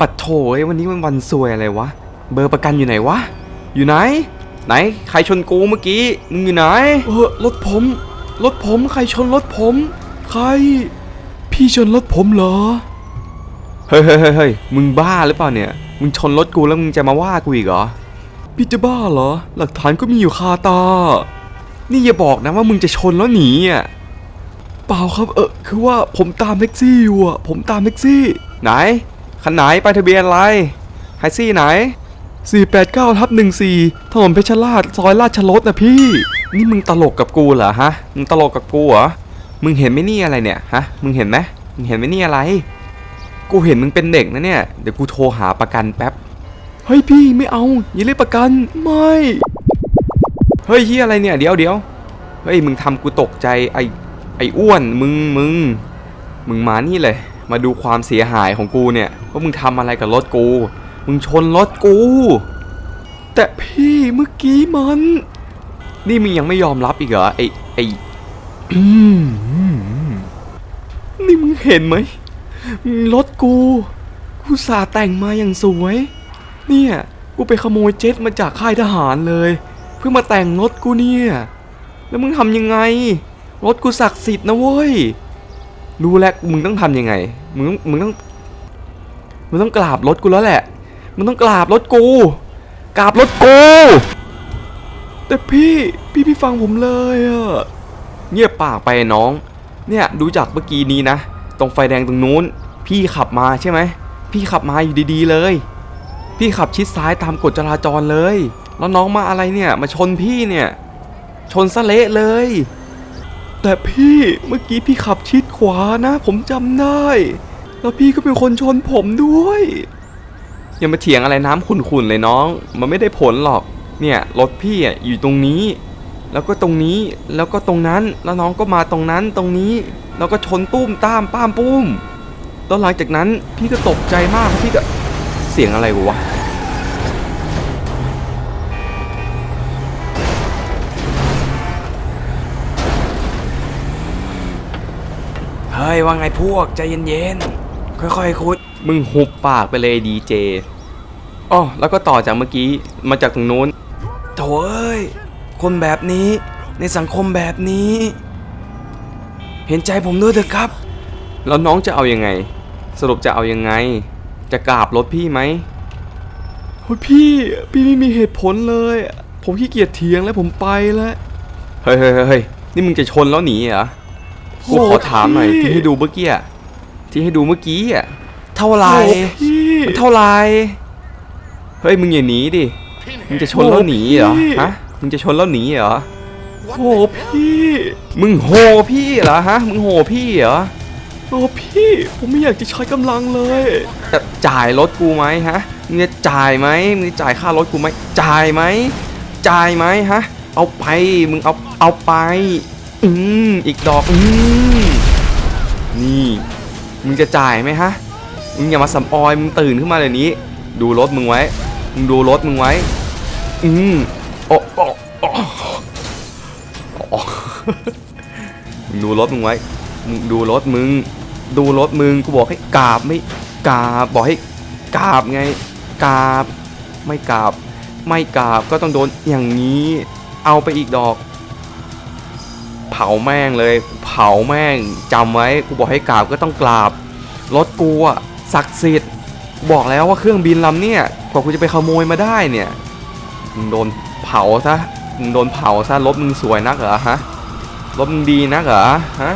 ปัดโถเอ้ยวันนี้มันวันซวยอะไรวะ เบอร์ประกันอยู่ไหนวะ อยู่ไหน ไหน ใครชนกูเมื่อกี้ มึงอยู่ไหน เออรถผม รถผม ใครชนรถผม ใคร พี่ชนรถผมเหรอเฮ้ยเฮ้ยเฮ้ยเฮ้ยมึงบ้าหรือเปล่าเนี่ย มึงชนรถกูแล้วมึงจะมาว่ากูอีกเหรอ พี่จะบ้าเหรอ หลักฐานก็มีอยู่คาตา นี่อย่าบอกนะว่ามึงจะชนแล้วหนีอะเปล่าครับ เออ คือว่าผมตามแท็กซี่อยู่อะผมตามแท็กซี่ ไหน คันไหนไปายทะเบียนอะไรไฮซี่ไหน 489ทับ14ถนนเพชรราชซอยราชรถนะพี่ นี่มึงตลกกับกูเหรอฮะ มึงตลกกับกูเหรอ มึงเห็นไหมนี่อะไรเนี่ยฮะ มึงเห็นไหมมึงเห็นไหมนี่อะไร กูเห็นมึงเป็นเด็กนะเนี่ย เดี๋ยวกูโทรหาประกันแป๊บ เฮ้ยพี่ไม่เอาอย่าเรียกประกัน ไม่ เฮ้ยเฮียอะไรเนี่ยเดี๋ยวเดี๋ยวเฮ้ยมึงทำกูตกใจไอไออ้วนมึงมึง มึงมานี่เลย มาดูความเสียหายของกูเนี่ยว่ามึงทำอะไรกับรถกู มึงชนรถกู แต่พี่เมื่อกี้มัน นี่มึงยังไม่ยอมรับอีกเหรอไอไออืมอืมอืมนี่มึงเห็นไหมรถกู กูสาแต่งมาอย่างสวย เนี่ยกูไปขโมยเจ็ตมาจากค่ายทหารเลย เพื่อมาแต่งรถกูเนี่ย แล้วมึงทำยังไง รถกูศักดิ์สิทธิ์นะเว้ย รู้แล้วมึงต้องทำยังไง มึงต้องมึงต้อง มึงต้องกราบรถกูแล้วแหละ มึงต้องกราบรถกู กราบรถกู แต่พี่พี่พี่ฟังผมเลยอะเงียบปากไปน้อง เนี่ยดูจากเมื่อกี้นี้นะ ตรงไฟแดงตรงนู้น พี่ขับมาใช่ไหม พี่ขับมาอยู่ดีๆเลย พี่ขับชิดซ้ายตามกฎจราจรเลย แล้วน้องมาอะไรเนี่ย มาชนพี่เนี่ย ชนซะเละเลย แต่พี่เมื่อกี้พี่ขับชิดขวานะ ผมจำได้ แล้วพี่ก็เป็นคนชนผมด้วย อย่ามาเถียงอะไรน้ำขุ่นๆเลยน้อง มันไม่ได้ผลหรอก เนี่ยรถพี่อะอยู่ตรงนี้ แล้วก็ตรงนี้แล้วก็ตรงนั้นแล้วน้องก็มาตรงนั้นตรงนี้ แล้วก็ชนตุ้มตามป้ามปุ้มแล้วหลังจากนั้นพี่ก็ตกใจมากพี่ก็เสียงอะไรวะ เฮ้ยว่าไงพวกใจเย็นๆ ค่อยๆคุยมึงหุบปากไปเลยดีเจอ๋อแล้วก็ต่อจากเมื่อกี้มาจากตรงนู้นโถเอ้ย คนแบบนี้ในสังคมแบบนี้ เห็นใจผมด้วยเถอะครับ แล้วน้องจะเอายังไง สรุปจะเอายังไง จะกราบรถพี่ไหมโอ้ยพี่พี่ไม่มีเหตุผลเลย ผมขี้เกียจเถียงแล้วผมไปแล้ว เฮ้ยเฮ้ยเฮ้ยเฮ้ยนี่มึงจะชนแล้วหนีเหรอ กูขอถามหน่อยพี่ที่ให้ดูเมื่อกี้อะที่ให้ดูเมื่อกี้อะเท่าไหร่โอ้พี่มันเท่าไหร่เฮ้ยมึงอย่าหนีดิมึงจะชนแล้วหนีเหรอฮะมึงจะชนแล้วหนีเหรอโอ้พี่ มึงโหพี่เหรอฮะ มึงโหพี่เหรอโอ้พี่ ผมไม่อยากจะใช้กำลังเลย จะจ่ายรถกูไหมฮะ มึงจะจ่ายไหมมึงจะจ่ายค่ารถกูไหมจ่ายไหมจ่ายไหมฮะ เอาไป มึงเอา เอาไป อืมอีกดอก อืมนี่ มึงจะจ่ายไหมฮะ มึงอย่ามาสำออย มึงตื่นขึ้นมาเลยนี้ ดูรถมึงไว้ มึงดูรถมึงไว้ อืมโอ้โอ้โอ้โอ้มึงดูรถมึงไว้ มึงดูรถมึง ดูรถมึง กูบอกให้กราบไม่กราบ บอกให้กราบไง กราบ ไม่กราบ ไม่กราบ ก็ต้องโดนอย่างนี้ เอาไปอีกดอก เผาแม่งเลย เผาแม่งจำไว้กูบอกให้กราบก็ต้องกราบรถกูอะศักดิ์สิทธิ์บอกแล้วว่าเครื่องบินลำเนี่ยกว่ากูจะไปขโมยมาได้เนี่ยมึงโดนเผาซะมึงโดนเผาซะรถมึงสวยนักเหรอฮะรถมึงดีนักเหรอฮะ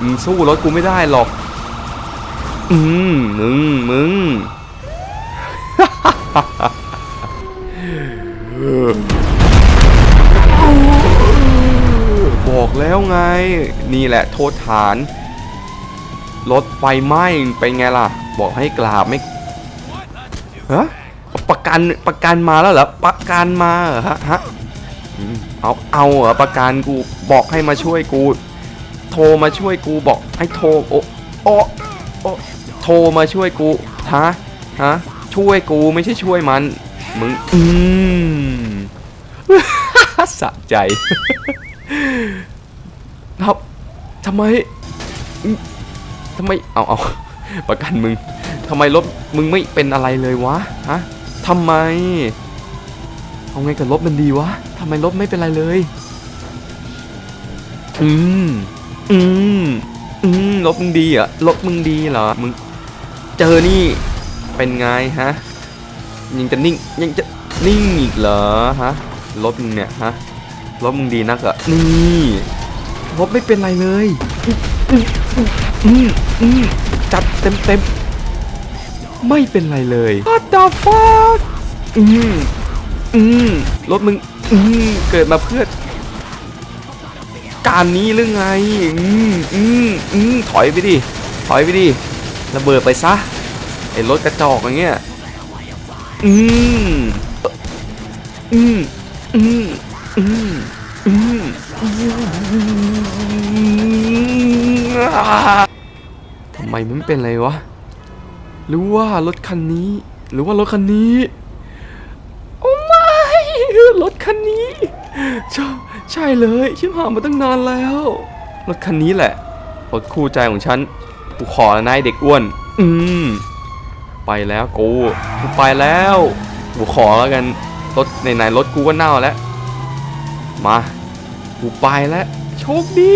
มึงสู้รถกูไม่ได้หรอก อืมมึงมึงบอก แล้วไง นี่แหละโทษฐานรถไฟไหม้เป็นไงล่ะ บอกให้กราบไม่ฮะประกันประกันมาแล้วเหรอประกันมาเหรอฮะฮะเอาเอาเหรอประกันกูบอกให้มาช่วยกู โทรมาช่วยกูบอกให้โทรโอโอโอโทรมาช่วยกูฮะฮะช่วยกูไม่ใช่ช่วยมัน มึงอืมสะใจ ทำไมทำไม เอาเอาประกันมึงทำไมรถมึงไม่เป็นอะไรเลยวะ ฮะทำไม เอาไงกับรถมันดีวะทำไมรถไม่เป็นไรเลย อืม อืม อืม รถมึงดีเหรอะรถมึงดีเหรอ มึง เจอนี่ เป็นไงฮะ ยังจะนิ่ง ยังจะนิ่งอีกเหรอฮะ รถมึงเนี่ยฮะ รถมึงดีนักอะนี่ รถไม่เป็นไรเลยอืมอืมจัดเต็มเต็มๆไม่เป็นไรเลย What the fuck อืมอืมรถมึงอืมเกิดมาเพื่อ การนี้หรือไง อืมอืมอืมถอยไปดิ ถอยไปดิ ระเบิดไปซะ ไอ้รถกระจอกอย่างเงี้ย อืมอืมอืมอืมอืม ทำไมมันเป็นไรวะ หรือว่ารถคันนี้ หรือว่ารถคันนี้ โอ้ไม่รถคันนี้ ใช่ใช่เลยฉันหามาตั้งนานแล้ว รถคันนี้แหละ รถคู่ใจของฉัน กูขอแล้วนายเด็กอ้วน อืม ไปแล้วกู กูไปแล้ว กูขอแล้วกัน รถไหนรถกูก็เน่าแล้ว มากูไปแล้วโชคดี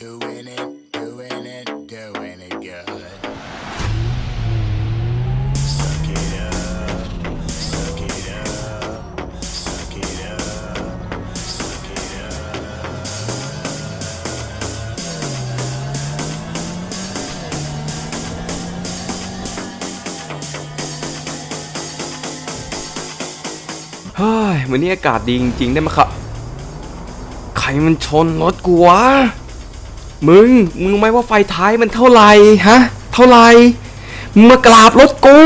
Doing it, doing it, doing it good. เฮ้ยวันนี้อากาศดีจริงๆได้มาครับใครมันชนรถกูวะ มึง มึงรู้ไหมว่าไฟท้ายมันเท่าไหร่ฮะ เท่าไหร่มึงมากราบรถกู